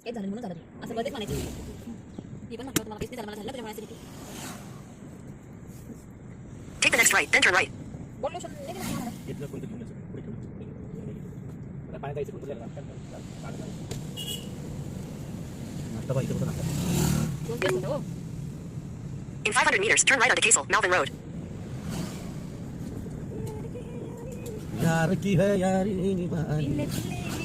तेच झालं म्हणून झालं ते. असं बरेच म्हणायचे मी पण म्हटलं तुम्हाला काहीच नाही झालं मला झालं त्याच्यामुळे acidity. Take the next right, then turn right. बोललो शोध नाही केलं मला. घेतलं कोणतं घेऊन असं पुढे ठेवलं. आता पाण्यात जायचं कुठं जायला? नाश्ता पाहिजे होता नाश्ता दोन दिवस होतं, हो. In 500 meters, turn right onto Casel, Malvin Road. यार की है यारी निभानी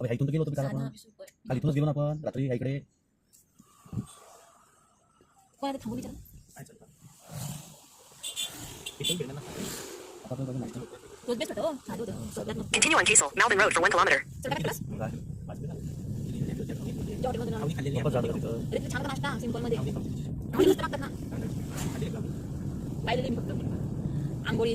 ह्या इथून तर गेलो होतो आपण. काल इथूनच गेलो ना आपण रात्री इकडे हो. Continue on Casel, Malvin Road for one kilometer. अरे. आंघोळी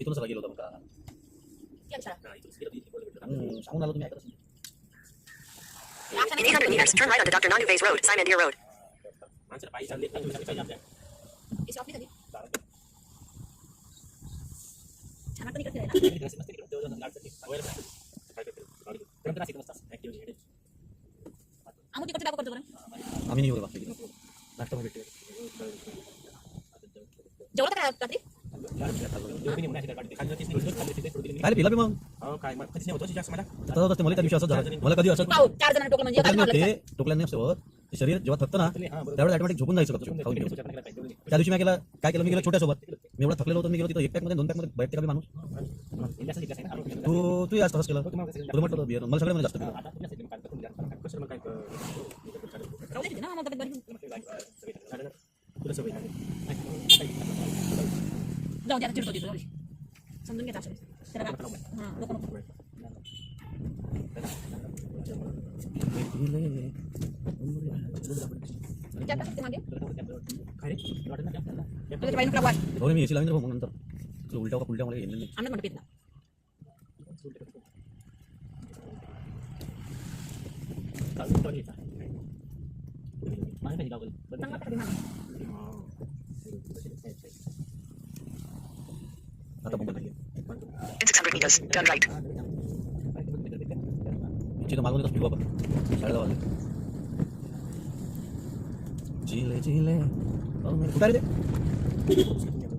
इथूनच लागेल होता बघा सांगून आलो तुम्ही ऐकत असेल In 800 meters, turn right onto Dr. Nandu Bays Road, Simon Deer Road. আমি নিয়ে বলবো नाश्ता जेवढं काय रात्री काय पिला मग जास्त मला आता होत असते मला त्या दिवशी असं झालं मला कधी असं पाहू चार जण टोकलं म्हणजे टोकल्याने ते शरीर जेव्हा थकतं ना त्यावेळेस ऑटोमॅटिक झोपून जायचं होतं खाऊन घेऊन त्या दिवशी मी केला काय केलं मी गेलो छोट्यासोबत मी एवढा थकलेलो होतो मी गेलो तिथं एक पॅकमध्ये दोन पॅकमध्ये बैठते का बी माणूस तू तू आज तसंच केलं तुला म्हटलं होतं मला सगळ्यामध्ये जास्त पिलं. समजून घेता असेल त्याला काय हां नको नको त्या टाकते ते मागे काय रे? तुला वाटत नाही का आपल्याला? त्याच्या बाईनं तुला वाट हो मी एसी लावून मग नंतर तुला उलट्या का पुलट्या मला येईल नाही आम्ही म्हणतो पित ना चालू आहे, चालू आहे. मागे नाही गावाला. बरं, चांगला टाकते मागे आता पण नाही In 600 meters, turn right. तिथं मागून येतात बाबा साडे दहा वाजले चिले चिले अहो, मी कुठं आहे रे ते?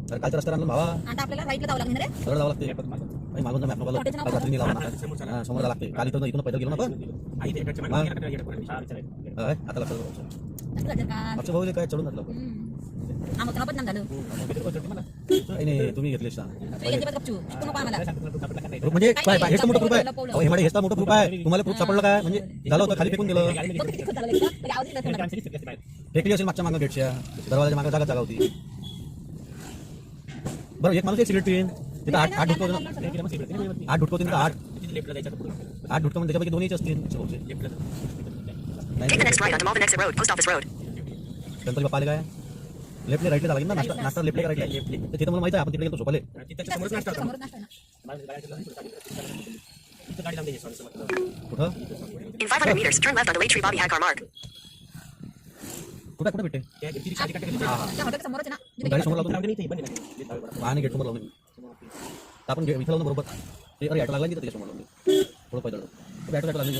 अरे कालचा रस्ता आणला भावा आता आपल्याला राईटला जावं लागणार रे सगळं जावं लागते काही मागून मॅप नका हॉटेलचं नाव काल रात्री नाही लावला ना हा, समोर जावं लागते काल इथं इथून पैदल गेलो ना पण आई ते इकडच्या मागे गेला, इकडे पोरांनी शाळा विचारायला. काय? आता लक्षात भाऊ काय चढून घातलं झालं तुम्ही घेतली म्हणजे काय हेच मोठं प्रूफ आहे अहो, हे म्हणजे हेच तर मोठं प्रूफ आहे तुम्हाला प्रूफ सापडलं काय म्हणजे झालं होतं खाली फेकून गेलं. फेकली असेल मागच्या मागं गेटच्या दरवाजाच्या मागं जागा जागा होती बरं एक माणूस एक सिगरेट पिन तिथं आठ आठ ढुकतो आठ ढुकतो तिथं आठ. आठ ढुकतो म्हणजे त्याच्यापैकी दोन्हीच असतील Take the next right onto Malvin Exit Road, Post Office Road. Ganpati Bappa आले काय? लेफ्टले राईटले झाला ना? नाश्ता नाश्ता लेफ्टले राईटले लेफ्टले तिथं मला माहिती आहे आपण तिकडे गेलो झोपाले तिथं समोरच नाश्ता होता. समोरच नाश्ता तिथं. कुठं? In 500 meters, turn left onto Tree Bobby Hagar Mark. कुठं कुठं भेटते? समोरच ना. गाडी समोर लावतो. आणि गेट समोर लावून. तर आपण गे- इथं लावून बरोबर. ते अरे ॲटो लागला की त्याच्यासमोर लावून. थोडं पैदल ॲटो ॲटो लागली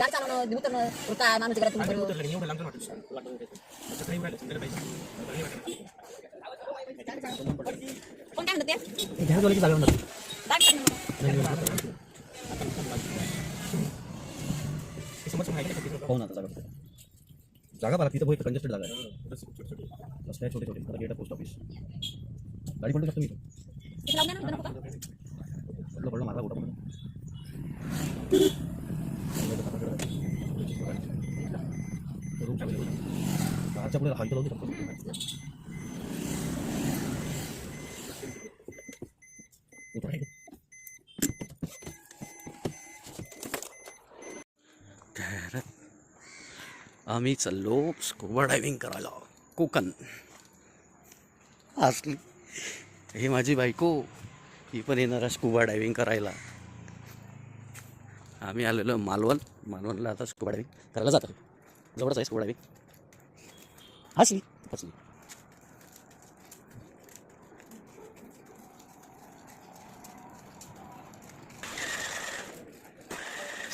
गाडी चालवणं दिवतरणं वृत्ता माणूस घरात तुम्ही बरोबर एवढं लांब वाटत असं काही वाटत संध्याला पाहिजे कोण काय म्हणते घ्या झालं की चालवणार हो ना आता जागा तो जागा बघा तिथं बघितलं कंजेस्टेड जागा आहे रस्ते छोटे छोटे गेट पोस्ट ऑफ़िस गाडी कोणती शकतो मी पडलं पडलं माझा कुठं पडलं कारच्या पुढे आम्ही चाललो स्कुबा डायविंग करायला. कोकण. असली. हे माझी बायको ही पण येणार आहे स्कुबा डायविंग करायला. आम्ही आलेलो मालवण. मालवणला आता स्कुबा डायविंग करायला जातो ज़बरदस्त स्कोर है भाई हंस ली हंस ली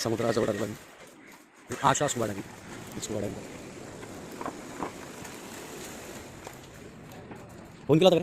समुद्राचा ओढा लागली आशाच वाढावी वाढावी फ़ोन केला तर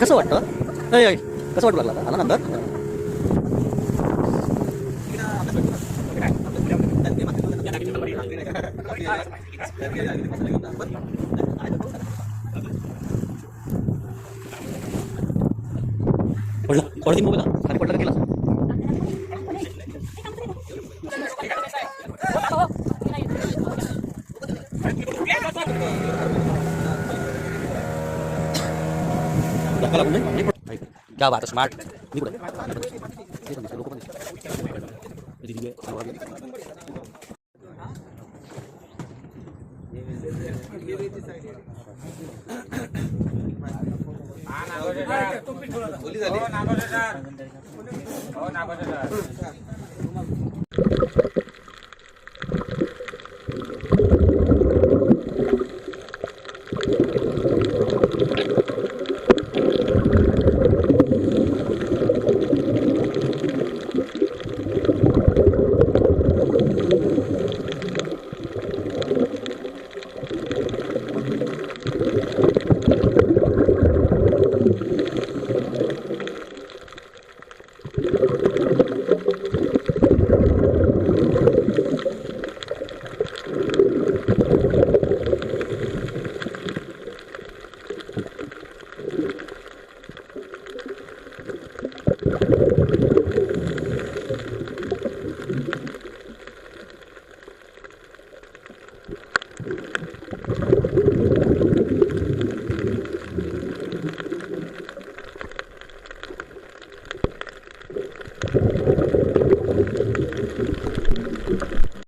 कसं वाटतं अय अय कसं वाटू लागला आता? आला नंतर पडला पडती मोबाईल खाली पडला का गेला धक्का लागून नाही? नाही पडत. क्या बात है स्मार्ट मी कुठे ते पण दिसते, लोकं पण दिसते. ते दिवे, आवाज येतो.